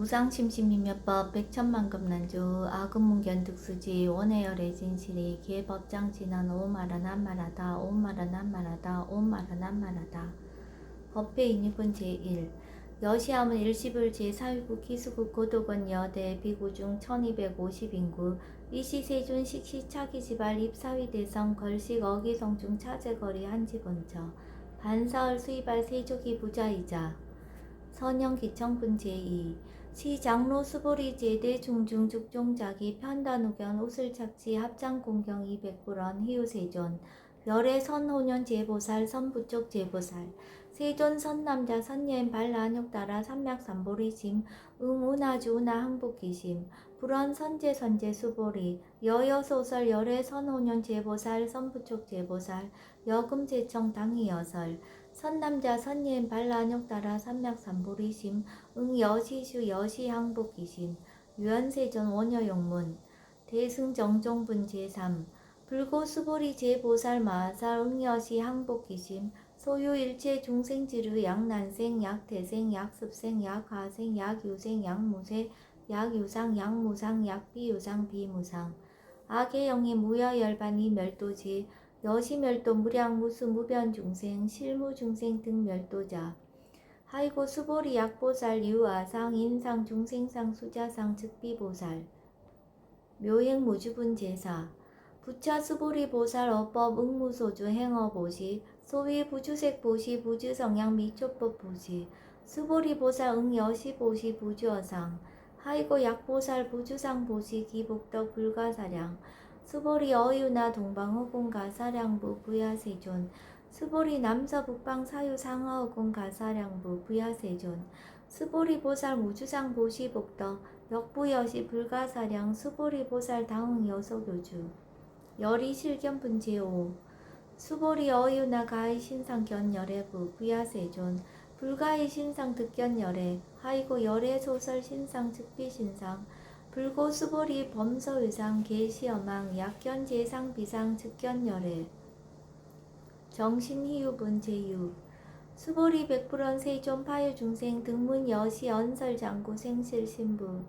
무상심심이며법 백천만급난주 아금문견 득수지 원해열의 진실이 개법장 진한 한말하다 오말한 한말하다. 법회 인육은 제1 여시함은 일시불 제4위국 기수국 고도건 여대 비구중 1250인구. 이시세존 식시 차기지발 입사위 대성 걸식 어기성중 차제거리 한지본처. 반사얼 수이발 세조기 부자이자 선영기청분 제2 시 장로 수보리 제대 중중 죽종자기 편단우견 옷을 착지 합장 공경 200불원 희우세존. 별의 선호년 제보살 선부쪽 제보살. 세존 선남자 선예인 발란욕 따라 삼맥 삼보리심. 응운아주 운하 항복기심. 불원 선제 선제 수보리. 여여 소설 열의 선호년 제보살 선부쪽 제보살. 여금 제청 당이여설 선남자 선예인 발란욕 따라 삼맥삼보리심 응여시슈 여시항복기심 유연세전 원여용문 대승정종분 제3 불고수보리 제보살 마살 응여시 항복기심 소유일체 중생지르 약난생 약태생 약습생 약하생 약유생 약무세 약유상 약무상 약비유상 비무상. 악의 무여열반이 멸도지 여시멸도 무량무수 무변중생 실무중생 등 멸도자. 하이고 수보리 약보살 유아상 인상 중생상 수자상 즉비보살. 묘행 무주분 제사. 부차 수보리 보살 어법 응무소주 행어 보시. 소위 부주색 보시 부주 성향 미초법 보시. 수보리 보살 응여시 보시 부주어상. 하이고 약보살 부주상 보시 기복덕 불가사량 수보리 어유나 동방호공 가사량부 부야세존 수보리 남서 북방 사유 상하호공 가사량부 부야세존 수보리 보살 무주상 보시 복덕 역부여시 불가사량 수보리 보살 당응 여소교주. 열이 실견 분 제5 수보리 어유나 가히 신상 견 열애부 부야세존 불가히 신상 득견 열애 하이고 열애 소설 신상 즉비 신상 불고 수보리 범서의상 계시어망 약견 제상 비상 즉견열애. 정신희유분 제유. 수보리 백불원 세존 파유 중생 등문 여시 언설 장구 생실 신부.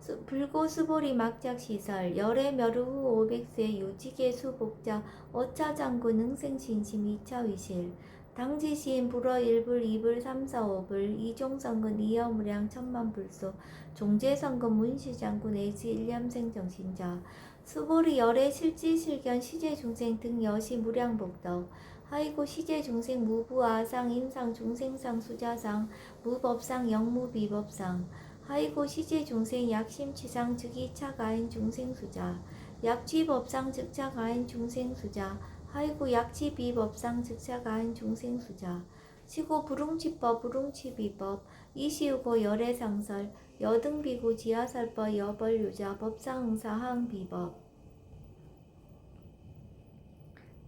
수, 불고 수보리 막작 시설 열애 멸후 후 500세 유지계 수복자 어차 장구 능생 신심 이차 위실 당지 시인 불어 1불 2불 3 4 5불 이종성근 이여무량 천만불소 종제성근 문시장군 내지 일념생 정신자 수보리 열애 실지 실견 시제중생 등 여시 무량복덕 하이고 시제중생 무부아상 인상 중생상 수자상 무법상 영무비법상 하이고 시제중생 약심치상 즉이차가인 중생수자 약쥐법상 즉차가인 중생수자 하이고 약지비법상 즉차가인 중생수자. 시고 부릉치법 부릉치비법. 이시우고 열애상설 여등비구 지하설법 여벌유자 법상응사항 비법.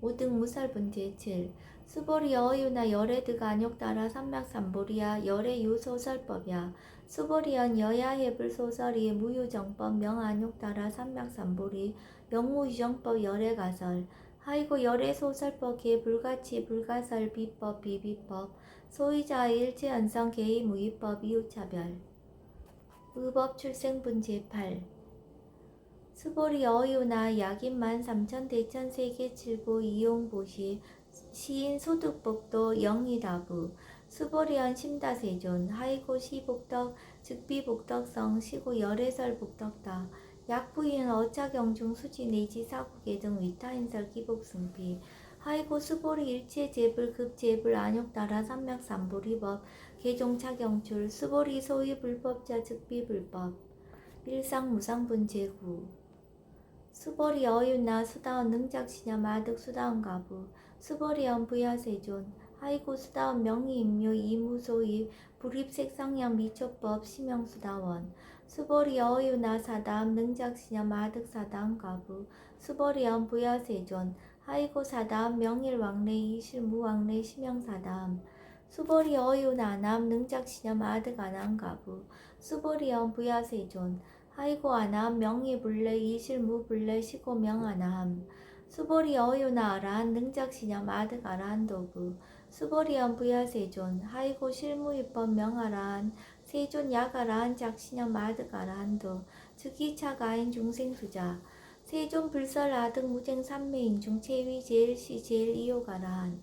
오등 무살분 제7 수보리 어유나 열애드가 안욕 따라 삼맥삼보리야 열애 유소설법이야. 수보리연 여야해불 소설이 무유정법 명안욕 따라 삼맥삼보리 영무유정법 열애가설 하이고 열애 소설법 개 불가치 불가설 비법 비비법. 소유자 일체연성 개의 무위법 이웃차별. 의법 출생분 제8 수보리 어유나 약인만 삼천 대천 세계 칠구 이용보시 시인 소득복도 영이다부. 수보리언 심다세존. 하이고 시복덕 즉비복덕성 시고 열애설 복덕다 약부인 어차경중 수지 내지 사국계 등 위타인설 기복승피. 하이고 수보리 일체 제불 급제불 안욕 따라 삼맥삼보리법 개종차경출 수보리 소위 불법자 즉비불법. 일상무상분 제구. 수보리 어윤나 수다원 능작시냐 마득 수다원 가부. 수보리언 부야세존. 하이고 수다원 명의임묘 이무소이 불입색상량 미초법 심영수다원 수보리 어유나 사담 능작시냐 마득사담 가부 수보리언 부야세존 하이고 사담 명일왕래 이실무왕래 심영사담 수보리 어유나 남 능작시냐 마득아남 가부 수보리언 부야세존 하이고 아남 명의불래 이실무불래 시고명아나함 수보리 어유나 아란 능작시냐 마득아란 도부 수보리언 부야세존 하이고 실무입법 명아란 세존 야가라한 작신형 마드가라한도 즉이차가인 중생수자 세존 불설 아등 무쟁 삼매인 중 체위 제일 시 제일 이요가라한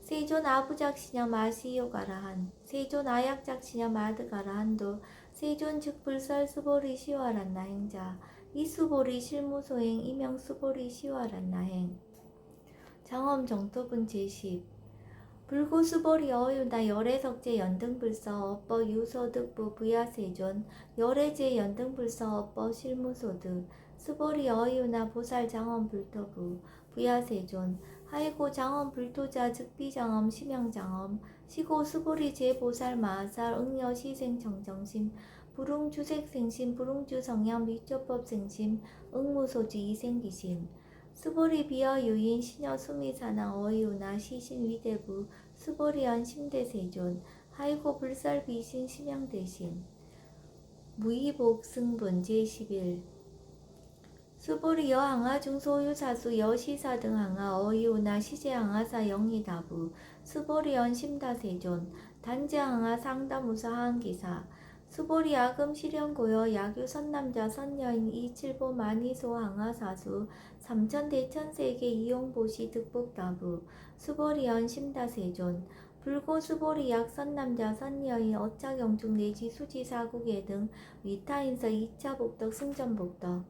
세존 아부작시냐 마시요가라한 세존 아약작시냐 마드가라한도 세존 즉 불설 수보리 시와란 나행자 이수보리 실무소행 이명 수보리 시와란 나행. 장엄 정토분 제10 불고수보리 어유나 열애석제 연등불서 업버 유소득부 부야세존. 열애제 연등불서 업버 실무소득. 수보리 어유나 보살 장엄 불토부 부야세존. 하이고 장엄 불토자 즉비장엄 심양장엄. 시고 수보리 제보살 마살 응여 시생 정정심. 불웅주색 생심 불웅주 성향 미조법 생심 응무소주 이생기심 수보리 비어 유인 시녀 수미사나 어이우나 시신 위대부 수보리언 심대세존 하이고 불살 비신 심양대신 무이복 승분 제11 수보리 여항아 중소유 사수 여시사 등 항아 어이우나 시제 항아사 영희다부 수보리언 심다세존 단제 항아 상다무사 항기사 수보리 아금 실현고여 야규 선남자 선여인 이칠보 만이소 항아 사수 삼천 대천세계 이용보시 득복다부 수보리언 심다세존 불고 수보리 약 선남자 선여인 어차경중 내지 수지사국예 등 위타인서 2차 복덕 승전복덕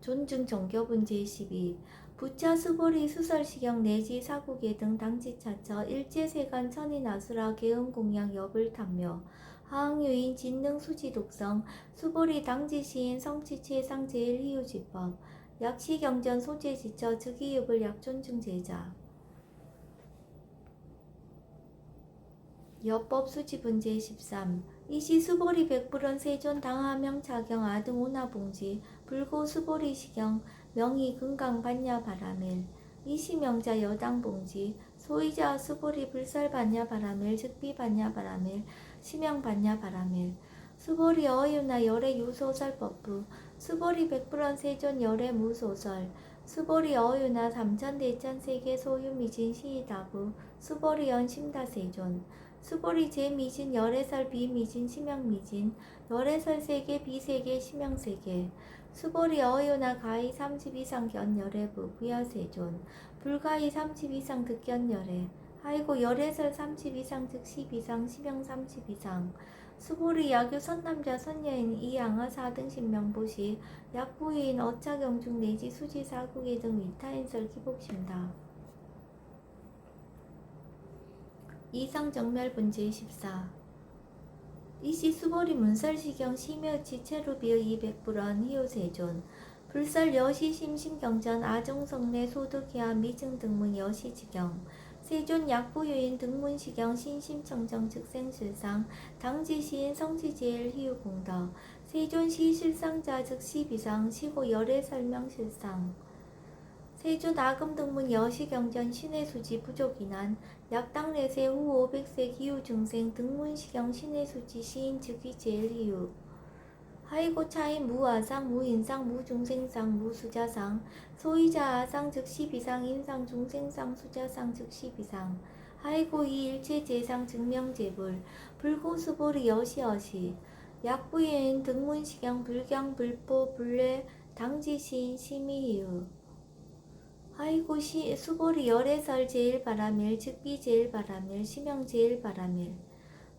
존중 정교분 제12 부차 수보리 수설시경 내지 사국예 등 당지차처 일제세간 천인아수라 계음공양 여불 탐묘 하항유인 진능 수지 독성 수보리 당지시인 성치체상 제일 희유지법 약시경전 소재 지처 즉이육을 약존중 제자. 여법 수지 분 제 13 이시 수보리 백불원 세존 당하명 차경 아등 오나봉지 불고 수보리 시경 명의 금강 반야 바라멜 이시 명자 여당 봉지 소이자 수보리 불살 반야 바라멜 즉비 반야 바라멜 심양 반야 바라멜 수보리 어유나 열애 유소설 법부. 수보리 백불원 세존 열애 무소설. 수보리 어유나 삼천 대천 세계 소유 미진 시이다부. 수보리 연심다 세존. 수보리 제미진 열애설 비미진 심양미진. 열애설 세계 비세계 심양세계. 수보리 어유나 가히 30 이상 견열애 부 부야세존. 불가히 30 이상 득견열애 아이고 열애설 30 이상 즉10 이상 심양 30 이상. 수보리 야규 선남자 선여인 이양아 4등 신명보시 약부인 어차경중 내지 수지 사국의 등 위타인설 기복심다. 이상 정멸 분제 14 이시 수보리 문설시경 심여치 체루비어 200불원 희요세존. 불설 여시 심신경전 아종성내 소득이하 미증 등문 여시지경 세존 약부유인 등문시경 신심청정 즉생실상 당지시인 성지제일 희유공덕 세존 시 실상자 즉 시비상 시고 열애 설명 실상. 세존 아금 등문 여시경전 신의 수지 부족이난 약당 내세 후 500세 기후 중생 등문시경 신의 수지 시인 즉위 제일 희유 하이고 차인 무아상 무인상 무중생상 무수자상. 소이자 아상 즉시 비상 인상 중생상 수자상 즉시 비상. 하이고 이 일체 재상 증명재불. 불고수보리 여시여시. 약부인 등문시경 불경 불보 불례 당지시인 심의유. 하이고 시 수보리 열애설 제일 바라밀 즉비 제일 바라밀 심형 제일 바라밀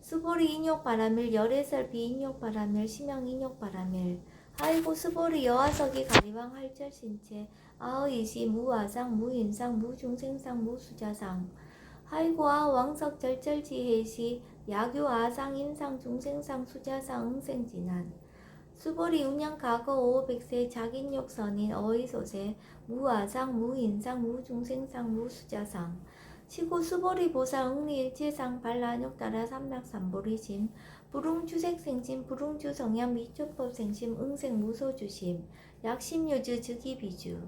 수보리 인욕 바라밀 열애설 비인욕 바라밀 심형 인욕 바라밀. 아이고 수보리 여화석이 가리왕 할절 신체. 아의시 무아상 무인상 무중생상 무수자상. 아이고 아 왕석 절절지해시. 야규 아상 인상 중생상 수자상 응생진한 수보리 운양 과거 500세 자긴욕 선인 어의소세. 무아상 무인상 무중생상 무수자상 시고 수보리 보살 응리일체상 발란욕 따라 삼맥삼보리심 불웅주색 생심 불웅주 성향 미초법 생심 응생 무소주심 약심유주 즉이비주.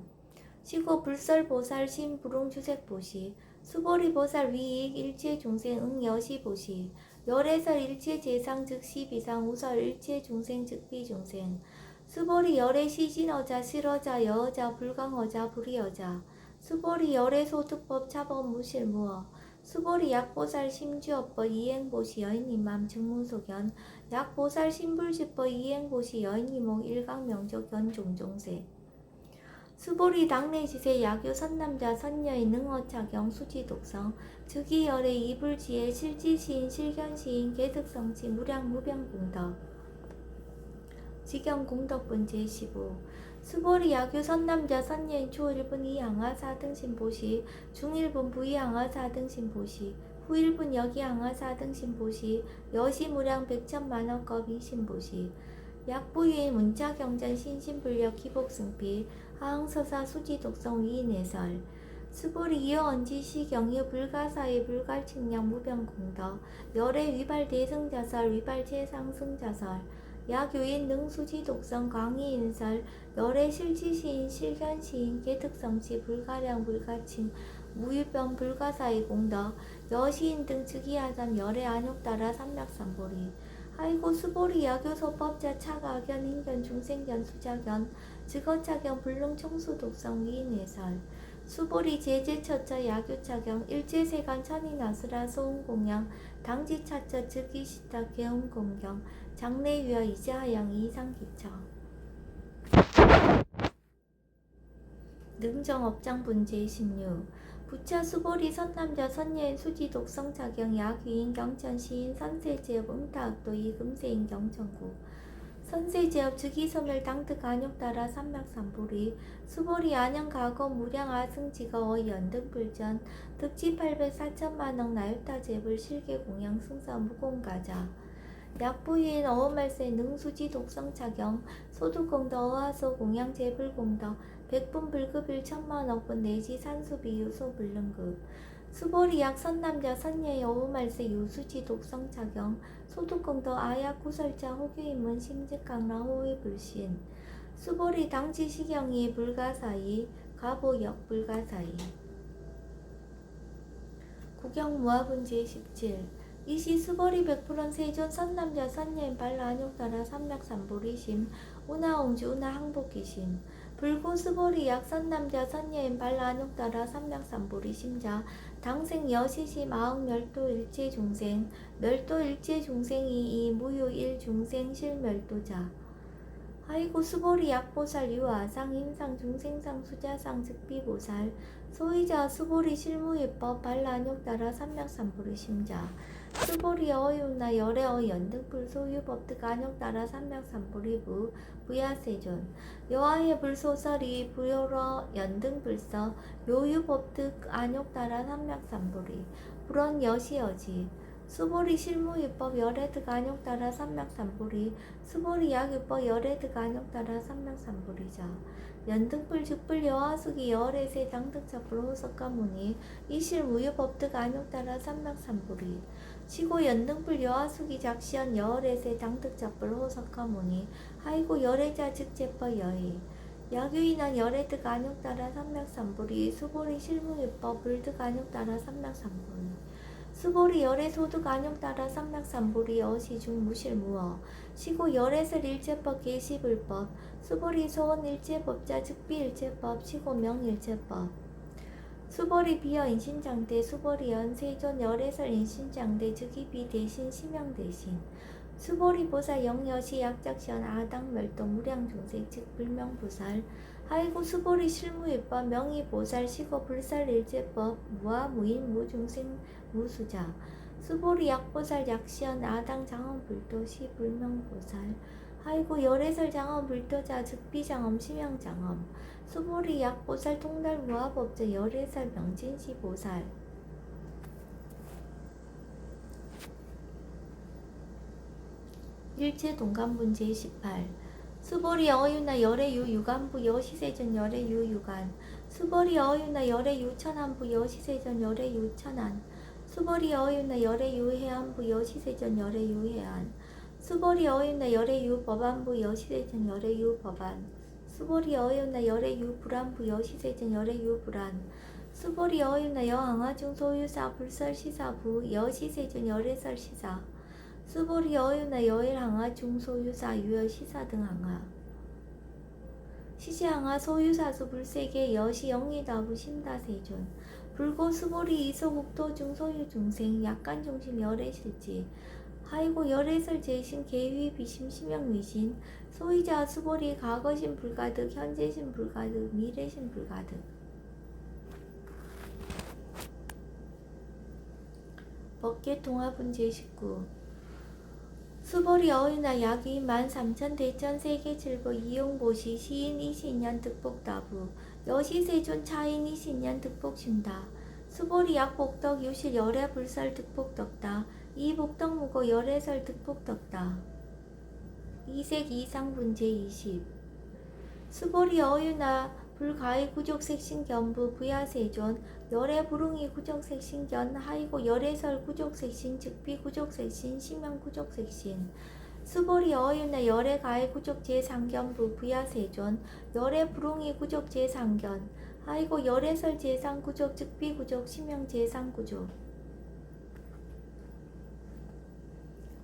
시고 불설 보살 심 불웅주색 보시 수보리 보살 위익 일체 중생 응여시 보시 열애설 일체 재상 즉시 비상 우설 일체 중생 즉비 중생 수보리 열애 시 진어자 실어자 여어자 불강어자 불이어자 수보리 열애 소득법 차법 무실 무어 수보리 약보살 심주업보 이행보시 여인님맘 증무소견 약보살 신불지법 이행보시 여인이목 일강명조 견 종종세. 수보리 당내지세 야교 선남자 선녀의 능어차경 수지독성 즉위열의 이불지의 실지시인 실견시인 개득성치 무량 무병공덕. 직경공덕분 제15 수보리 야교 선남자 선녀인 초일분 이양하 사등신보시 중일분 부이양하 사등신보시 후일분 여기양하 사등신보시 여시무량 백천만원급 이신보시. 약부유인 문자경전 신신불력 기복승피 하항서사 수지독성 위인해설. 수보리 이어언지시 경유 불가사의 불갈측량 무병공덕 열의 위발 대승자설 위발 최상승자설 야교인 능수지 독성 강의인설 열의 실지시인 실견시인 개특성시 불가량 불가칭 무유병 불가사의 공덕 여시인 등 즉위하삼 열의 안욕따라 삼맥삼보리. 아이고 수보리 야교소법자 차가견 인견 중생견 수자견 즉어차견 불능 청수 독성 위인해설. 수보리 제제처처 야교차경 일제세간 천인아수라 소음공양 당지차처 즉위시타 개음공경 장래위와 이자하양 이상기처. 능정업장분 제16 부차 수보리 선남자 선녀인 수지 독성차경 야귀인 경천 시인 선세제업 응타악도 이금세인 경천구. 선세제업 즉위소멸 당득 안욕따라 삼맥삼보리 수보리 안양가거 무량 아승지가 어연등불전 득지 800 4천만억 나유타제불 실계 공양 승사 무공가자 약부인 어음말세 능수지 독성차경 소득공덕 어하소 공양제불공덕 백분 불급일 천만억분 내지 산수비유 소 불능급. 수보리 약 선남자 선녀의 어음말세 유수지 독성차경 소득공덕 아약 구설자 호교인문 심직강라 호의 불신. 수보리 당지 시경이 불가사이 가보역 불가사이 구경무화분 제 17 이시 수보리 백프런 세존 선남자 선녀인 발라 안욕따라 삼맥삼보리심 우나옹주 우나항복기심. 불고 수보리 약 선남자 선녀인 발라 안욕따라 삼맥삼보리심자. 당생 여시시 마흔 멸도 일체 중생. 멸도 일체 중생이 이 무유 일 중생 실멸도자 아이고 수보리 약보살 유아상 임상 중생상 수자상 즉비보살 소이자 수보리 실무예법 발란욕 따라 삼맥삼보리 심자 수보리 어유나 열애어 연등불 소유법 득 안욕 따라 삼맥삼보리부 부야세존 여아의 불소설이 부여러 연등불서 요유법 득 안욕 따라 삼맥삼보리 불원 여시여지 수보리 실무유법 열애득 안욕 따라 삼맥삼보리 수보리 약유법 열애득 안욕 따라 삼맥삼보리자 연등불 즉불 여하수기 열애세 당득자불 호석가무니 이실 무유법득 안욕 따라 삼맥삼보리 시고 연등불 여하수기 작시연 열애세 당득자불 호석가무니 하이고 열애자 즉제법 여의 야규인한 열애득 안욕 따라 삼맥삼보리 수보리 실무유법 불득 안욕 따라 삼맥삼보리 수보리 열의 소득 안용 따라 삼맥삼보리 어시중 무실무어. 시고 열에서 일제법 계시불법. 수보리 소원 일제법자 즉비 일제법 시고 명 일제법. 수보리 비어 인신장대 수보리 연세존 열애설 인신장대 즉위비 대신 심양 대신. 수보리 보살 영여시 약작시연 아당 멸동 무량중생 즉 불명보살. 하이고 수보리 실무일법 명의보살 시고 불살일제법 무아 무인 무중생 무수자 수보리 약보살 약시연 아당 장엄 불도 시 불명보살. 하이고 열애설 장엄 불도자 즉비장엄 심양장엄. 수보리 약보살 통달 무아법자 열애설 명진시 보살. 일체 동간분 제 18 수보리 어유나 열의 유 유간부 여시세전 열의 유 유간. 수보리 어유나 열의 유 천안부 여시세전 열의 유 천안 수보리 어유나 열의 유 해안부 여시세전 열의 유 해안. 수보리 어유나 열의 유 법안부 여시세전 열의 유 법안. 수보리 어유나 열의 유 불안부 여시세전 열의 유 불안. 수보리 어유나 여항아중 소유사 불설시사부 여시세전 열애설 시사. 수보리 어유나 여일항아 중소유사 유여 시사 등 항아 시시항아 소유사수 불세계 여시 영리다부 심다세존 불고 수보리 이소국토 중소유 중생 약간 중심 열애 실지. 하이고 열애설 제신 계위 비심 심형 위신. 소이자 수보리 과거신 불가득 현재신 불가득 미래신 불가득. 법계 통합은 제19 수보리 어휘나 약이 13,000 대천 세계 칠보 이용보시 시인 20년 득복다부 여시 세존 차인 20년 득복 신다. 수보리 약 복덕 유실 열애 불설 득복 덕다. 이 복덕 무고 열애설 득복 덕다. 이색 이상 분제 20 수보리 어유나 불가의 구족색신 견부 부야세존 열애 불응이 구족색신 견 하이고 열애설 구족색신 즉비 구족색신 심형 구족색신. 수보리 어유나 열애 가의 구족 제상견부 부야세존 열애 불응이 구족 제상견 하이고 열애설 제상 구족 즉비 구족 심형 제상 구족.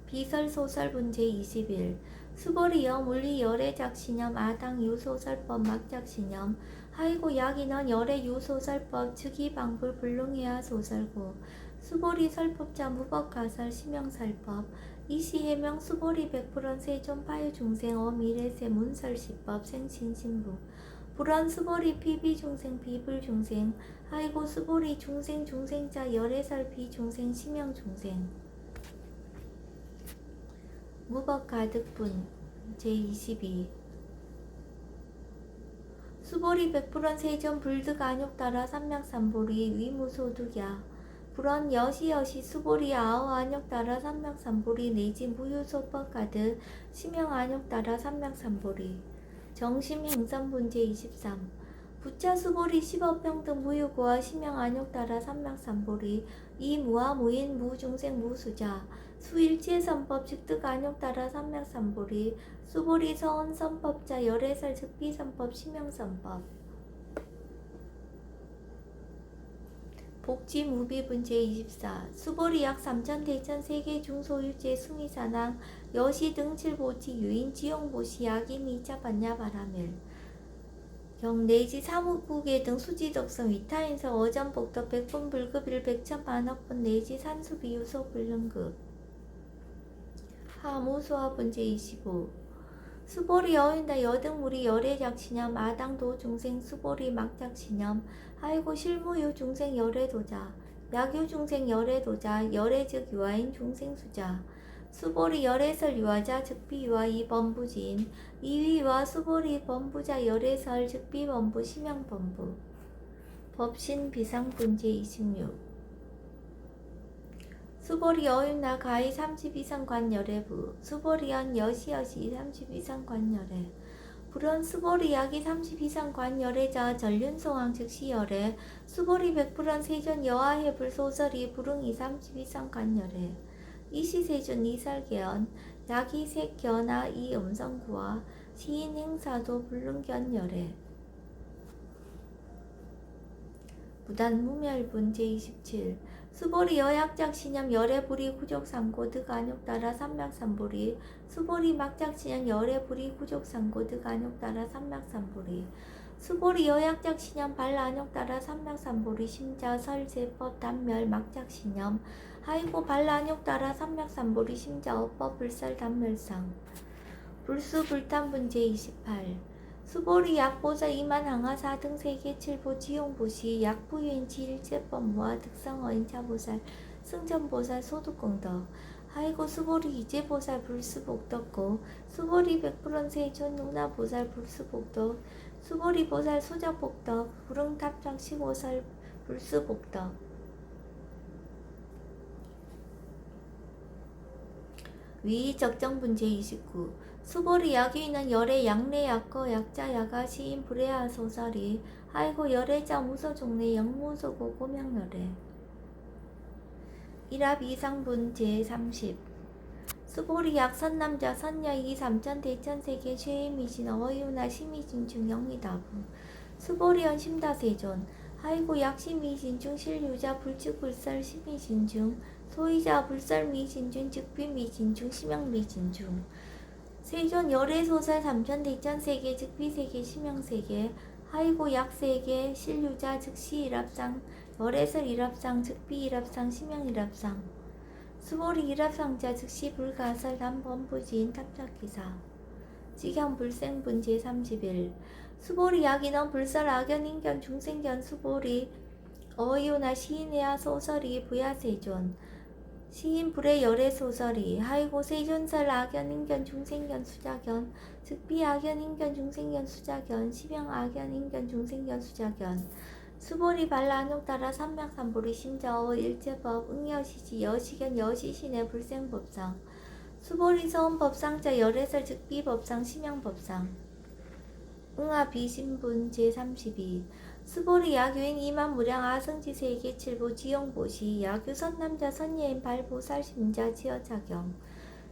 비설 소설 분 제 21 수보리여 물리 열애 작신염 아당 유소설법 막작신염. 하이고 약인원 열애 유소설법 즉이 방불 불능해야 소설고. 수보리 설법자 무법가설 심형설법. 이시해명 수보리 백불원 세존 파유 중생 어 미래세 문설시법 생신신부. 불원 수보리 피비 중생 비불 중생. 하이고 수보리 중생 중생자 열애설 비 중생 심형 중생 무법 가득분 제22 수보리 백불원 세전 불득 안욕 따라 삼맥삼보리 위무소득야. 불원 여시여시 수보리 아오 안욕 따라 삼맥삼보리 내지 무유소법 가득 심형 안욕 따라 삼맥삼보리. 정심 행선분제 23 부차 수보리 십업평등 무유고와 심형 안욕 따라 삼맥삼보리. 이 무아 무인 무중생 무수자 수일체 선법 즉득 안욕 따라 삼맥삼보리 수보리 서원 선법자 열애설 즉비 선법 심형 선법. 복지 무비분 제24 수보리 약 3천 대천 세계 중소유제 숭이사낭 여시 등칠보치 유인 지용보시 약임 2차 반야 바라밀. 경 내지 사무국의 등 수지덕성 위타인서 어전복덕 백분 불급일 백천 만억분 내지 산수비유소 불능급 하무수화분 제25 수보리 여인다 여등무리 열애작신염 아당도 중생 수보리 막작신염 하이고 실무유 중생 열애도자 약유 중생 열애도자 열애즉 유아인 중생수자. 수보리 열애설 유아자 즉비 유아이 범부진 이위와 수보리 범부자 열애설 즉비 범부 심형 범부. 법신 비상분제 26 수보리 여윤나 가히 30 이상 관열애부 수보리연 여시여시 30 이상 관열애. 불원 수보리 약이 30 이상 관열애자 전륜송왕 즉시 열애. 수보리 백불원 세전 여하해불 소설이 불응이 30 이상 관열애. 이시세준 이설계연 약이 색견아 이음성구와 시인 행사도 불능견열애. 무단 무멸분 제27 수보리 여약작 신염 열애불이 구족상고 득안욕 따라 삼맥삼보리. 수보리 막작 신염 열애불이 구족상고 득안욕 따라 삼맥삼보리. 수보리 여약작 신염 발안욕 따라 삼맥삼보리. 심자 설제법 단멸 막작 신염 하이고 발안욕 따라 삼맥삼보리. 심자 어법 불설 단멸상. 불수 불탄분 제 28 수보리 약보자 이만 항하사 등 세계 칠보 지용보시 약부유인치 일제법 모아 특성어인 차보살 승전보살 소득공덕. 하이고 수보리 이제보살 불수복덕고. 수보리 백불원 세존 용나보살 불수복덕. 수보리 보살 소작복덕. 불응탑장 시보살 불수복덕. 위 적정분제 29 수보리 약위는 열의 양례 약거 약자 야가 시인 불해야 소설이 하이고 열애자 무소 종래 영무소고 고명열애. 일합 이상분 제30 수보리 약 선남자 선녀 이 삼천 대천 세계 최미신 어유나 심이진 중 영이다부. 수보리연 심다세존. 하이고 약 심이신 중 실유자 불측 불설 심이신 중 소이자 불설 미신 중 즉비 미신 중 심형 미신 중 세존 열애 소설 삼천 대천 세계 즉비 세계 심형 세계 하이고 약 세계 실유자 즉시 일합상 벌에서 일합상 즉비 일합상 심양 일합상. 수보리 일합상자 즉시 불가설 단범부지인 탑작기사. 직양 불생분 제31 수보리 약인원 불설 악연 인견 중생견 수보리 어이오나 시인의야 소설이 부야세존 시인 불의 열애 소설이 하이고 세존설 악연 인견 중생견 수자견 즉비 악연 인견 중생견 수자견 시명 악연 인견 중생견 수자견 수보리 발라 안욕 따라 삼맥삼보리 심자어 일제법 응여시지 여시견 여시신의 불생법상. 수보리 서원법상자 열애설 즉비법상 심양법상. 응아 비신분 제32 수보리 야교인 이만 무량 아 성지세계 칠보 지용보시 야교 선 남자 선예인 발보살 심자 지어자경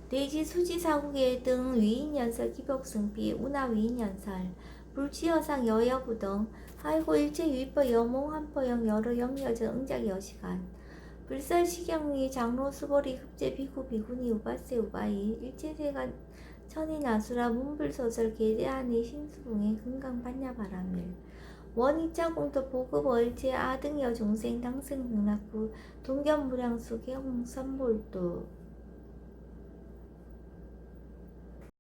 대지 수지사국의 등 위인연설 기복승비 운하 위인연설. 불치여상 여여부등 하이고 일체 유입법 여몽 한포영 여러 영여전 응작 여시간. 불설 시경위 장로 수보리 흡제 비구 비구니 우바세 우바이. 일체세간 천이 나수라 문불소설 계대하니 신수궁의 금강 반야바라밀 원이차 공도 보급 월제 아등여 중생 당승 극락구 동견무량수 개홍 선볼도